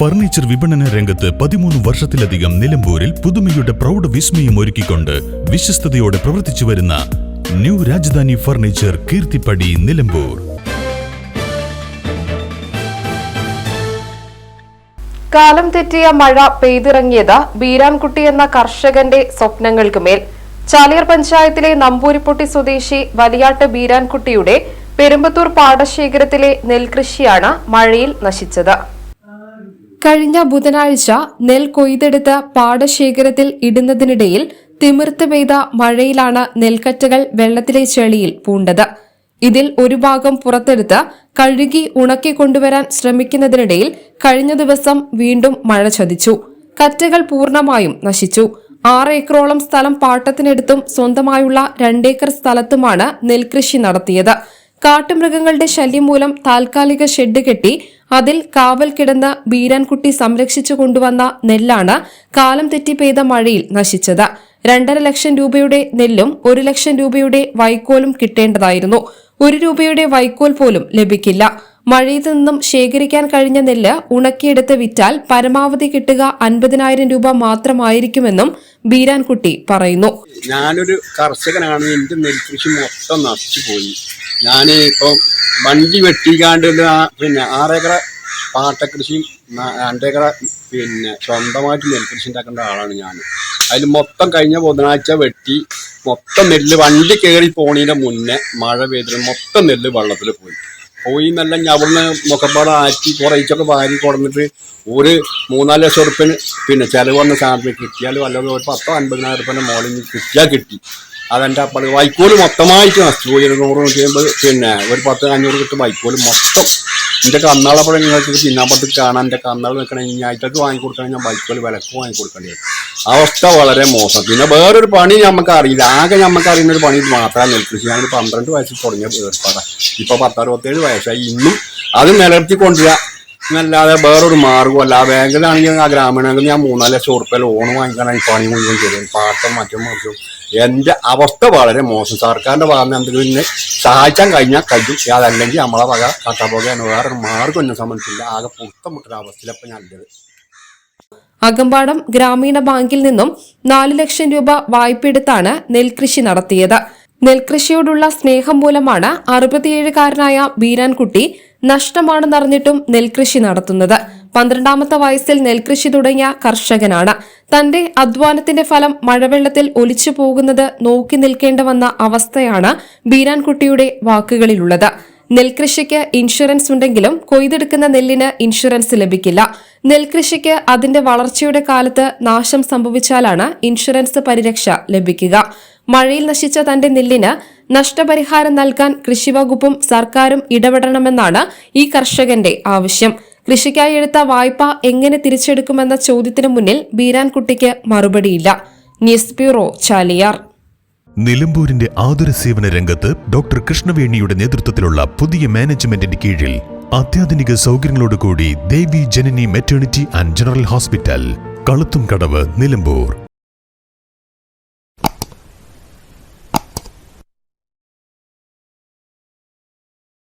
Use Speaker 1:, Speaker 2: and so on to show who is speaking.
Speaker 1: Furniture വിപണന രംഗത്ത് പതിമൂന്ന് വർഷത്തിലധികം നിലമ്പൂരിൽ പുതുമയുടെ പ്രൗഢ വിസ്മയം ഒരുക്കിക്കൊണ്ട് വിശ്വസ്തയോടെ പ്രവർത്തിച്ചു വരുന്ന ന്യൂ രാജധാനി ഫർണിച്ചർ കീർത്തിപ്പടി നിലമ്പൂർ.
Speaker 2: കാലം തെറ്റിയ മഴ പെയ്തിറങ്ങിയത് ബീരാൻകുട്ടി എന്ന കർഷകന്റെ സ്വപ്നങ്ങൾക്ക് മേൽ. ചാലിയർ പഞ്ചായത്തിലെ നമ്പൂരിപ്പൊട്ടി സ്വദേശി വലിയാട്ട് ബീരാൻകുട്ടിയുടെ പെരുമ്പത്തൂർ പാടശേഖരത്തിലെ നെൽകൃഷിയാണ് മഴയിൽ നശിച്ചത്. കഴിഞ്ഞ ബുധനാഴ്ച നെൽ കൊയ്തെടുത്ത് പാടശേഖരത്തിൽ ഇടുന്നതിനിടയിൽ തിമിർത്ത് പെയ്ത മഴയിലാണ് നെൽക്കറ്റകൾ വെള്ളത്തിലെ ചെളിയിൽ പൂണ്ടത്. ഇതിൽ ഒരു ഭാഗം പുറത്തെടുത്ത് കഴുകി ഉണക്കി കൊണ്ടുവരാൻ ശ്രമിക്കുന്നതിനിടയിൽ കഴിഞ്ഞ ദിവസം വീണ്ടും മഴ ചതിച്ചു. കറ്റകൾ പൂർണമായും നശിച്ചു. ആറ് ഏക്കറോളം സ്ഥലം പാട്ടത്തിനെടുത്തും സ്വന്തമായുള്ള രണ്ടേക്കർ സ്ഥലത്തുമാണ് നെൽകൃഷി നടത്തിയത്. കാട്ടുമൃഗങ്ങളുടെ ശല്യം മൂലം താൽക്കാലിക ഷെഡ് കെട്ടി അതിൽ കാവൽ കിടന്ന ബീരാൻകുട്ടി സംരക്ഷിച്ചു കൊണ്ടുവന്ന നെല്ലാണ് കാലം തെറ്റി പെയ്ത മഴയിൽ നശിച്ചത്. രണ്ടര ലക്ഷം രൂപയുടെ നെല്ലും ഒരു ലക്ഷം രൂപയുടെ വൈക്കോലും കിട്ടേണ്ടതായിരുന്നു. ഒരു രൂപയുടെ വൈക്കോൽ പോലും ലഭിക്കില്ല. മഴയിൽ നിന്നും ശേഖരിക്കാൻ കഴിഞ്ഞ നെല്ല് ഉണക്കിയെടുത്ത് വിറ്റാൽ പരമാവധി കിട്ടുക അൻപതിനായിരം രൂപ മാത്രമായിരിക്കുമെന്നും ബീരാൻകുട്ടി പറയുന്നു.
Speaker 3: ഞാനൊരു കർഷകനാണ്. എന്റെ നെൽകൃഷി മൊത്തം നശിച്ചു പോയി ഞാൻ ഇപ്പം വണ്ടി വെട്ടിക്കാണ്ട് പിന്നെ ആറേക്കറ പാട്ടകൃഷിയും രണ്ട് ഏക്കറ പിന്നെ സ്വന്തമായിട്ട് നെൽകൃഷി ഉണ്ടാക്കേണ്ട ആളാണ് ഞാൻ. അതിൽ മൊത്തം കഴിഞ്ഞ ബുധനാഴ്ച വെട്ടി മൊത്തം നെല്ല് വണ്ടി കയറി പോണതിന്റെ മുന്നേ മഴ പെയ്തിട്ട് മൊത്തം നെല്ല് വെള്ളത്തിൽ പോയി. പോയി നല്ല ഞാൻ അവിടുന്ന് മുഖപ്പാട് ആറ്റി കുറയിച്ചൊക്കെ വാരി കൊടുന്നിട്ട് ഒരു മൂന്നാൽ ലക്ഷം ഉറുപ്പിന് പിന്നെ ചിലവ് വന്ന സാധനത്തിന് കിട്ടിയാൽ വല്ലതും ഒരു പത്തോ അൻപതിനായിരം ഉറുപ്പിന്റെ മോളിൽ കിട്ടിയാൽ കിട്ടി. അതെന്റെ അപ്പോൾ വൈക്കോൽ മൊത്തമായിട്ട് നശിച്ചു പോയി. ഒരു നൂറ് നൂറ്റി അമ്പത് പിന്നെ ഒരു പത്ത് അഞ്ഞൂറ് കിട്ടും വൈക്കോൽ മൊത്തം. എന്റെ കന്നാളപ്പോൾ നിങ്ങൾക്ക് പിന്നാമ്പത്ത് കാണാൻ. എന്റെ കന്നാൾ നിൽക്കണേ ഞായറ്റക്ക് വാങ്ങിക്കൊടുക്കണമെങ്കിൽ ഞാൻ വൈക്കോൽ വിലക്ക് വാങ്ങിക്കൊടുക്കേണ്ടി വരും. അവസ്ഥ വളരെ മോശം. പിന്നെ വേറൊരു പണി നമുക്ക് അറിയില്ല. ആകെ നമുക്ക് അറിയുന്ന ഒരു പണി മാത്രമേ നെൽകൃഷി. ഞാൻ പന്ത്രണ്ട് വയസ്സിൽ തുടങ്ങിയ ഏർപ്പാടാണ് ഇപ്പൊ പത്തറുപത്തേഴ് വയസ്സായി. ഇന്നും അത് നിലനിർത്തി കൊണ്ടുവരിക എന്നല്ലാതെ വേറൊരു മാർഗമല്ല ആ ബാങ്കിലാണെങ്കിൽ ആ ഗ്രാമീണങ്ങളിൽ ഞാൻ മൂന്നാൽ ലക്ഷം ഉറുപ്പ്യ ലോൺ വാങ്ങിക്കാനായി പണി മുഴുവൻ ചെയ്തു പാട്ടം മറ്റും മറിച്ചും. എന്റെ അവസ്ഥ വളരെ മോശം. സർക്കാരിന്റെ ഭാഗത്ത് എന്തെങ്കിലും സഹായിക്കാൻ കഴിഞ്ഞാൽ കഴിയും. അതല്ലെങ്കിൽ നമ്മളെ വക കട്ടപ്പോകയാണ് വേറൊരു മാർഗം എന്നെ സംബന്ധിച്ചില്ല ആകെ പുത്തം മുട്ടൊരു അവസ്ഥയിലപ്പം ഞാൻ ഉള്ളത്.
Speaker 2: അകമ്പാടം ഗ്രാമീണ ബാങ്കിൽ നിന്നും നാല് ലക്ഷം രൂപ വായ്പയെടുത്താണ് നെൽകൃഷി നടത്തിയത്. നെൽകൃഷിയോടുള്ള സ്നേഹം മൂലമാണ് അറുപത്തിയേഴുകാരനായ ബീരാൻകുട്ടി നഷ്ടമാണെന്നറിഞ്ഞിട്ടും നെൽകൃഷി നടത്തുന്നത്. പന്ത്രണ്ടാമത്തെ വയസ്സിൽ നെൽകൃഷി തുടങ്ങിയ കർഷകനാണ്. തന്റെ അധ്വാനത്തിന്റെ ഫലം മഴവെള്ളത്തിൽ ഒലിച്ചു പോകുന്നത് നോക്കി നിൽക്കേണ്ട വന്ന അവസ്ഥയാണ് ബീരാൻകുട്ടിയുടെ വാക്കുകളിലുള്ളത്. നെൽകൃഷിക്ക് ഇൻഷുറൻസ് ഉണ്ടെങ്കിലും കൊയ്തെടുക്കുന്ന നെല്ലിന് ഇൻഷുറൻസ് ലഭിക്കില്ല. നെൽകൃഷിക്ക് അതിന്റെ വളർച്ചയുടെ കാലത്ത് നാശം സംഭവിച്ചാലാണ് ഇൻഷുറൻസ് പരിരക്ഷ ലഭിക്കുക. മഴയിൽ നശിച്ച തന്റെ നെല്ലിന് നഷ്ടപരിഹാരം നൽകാൻ കൃഷിവകുപ്പും സർക്കാരും ഇടപെടണമെന്നാണ് ഈ കർഷകന്റെ ആവശ്യം. കൃഷിക്കായി എടുത്ത വായ്പ എങ്ങനെ തിരിച്ചെടുക്കുമെന്ന ചോദ്യത്തിന് മുന്നിൽ ബീരാൻകുട്ടിക്ക് മറുപടിയില്ല. News bureau Chaliyar.
Speaker 1: നിലമ്പൂരിന്റെ ആതുര സേവന രംഗത്ത് ഡോക്ടർ കൃഷ്ണവേണിയുടെ നേതൃത്വത്തിലുള്ള പുതിയ മാനേജ്മെന്റിന്റെ കീഴിൽ അത്യാധുനിക സൗകര്യങ്ങളോടുകൂടി Devi Janani maternity and general hospital കളുത്തും കടവ് നിലമ്പൂർ.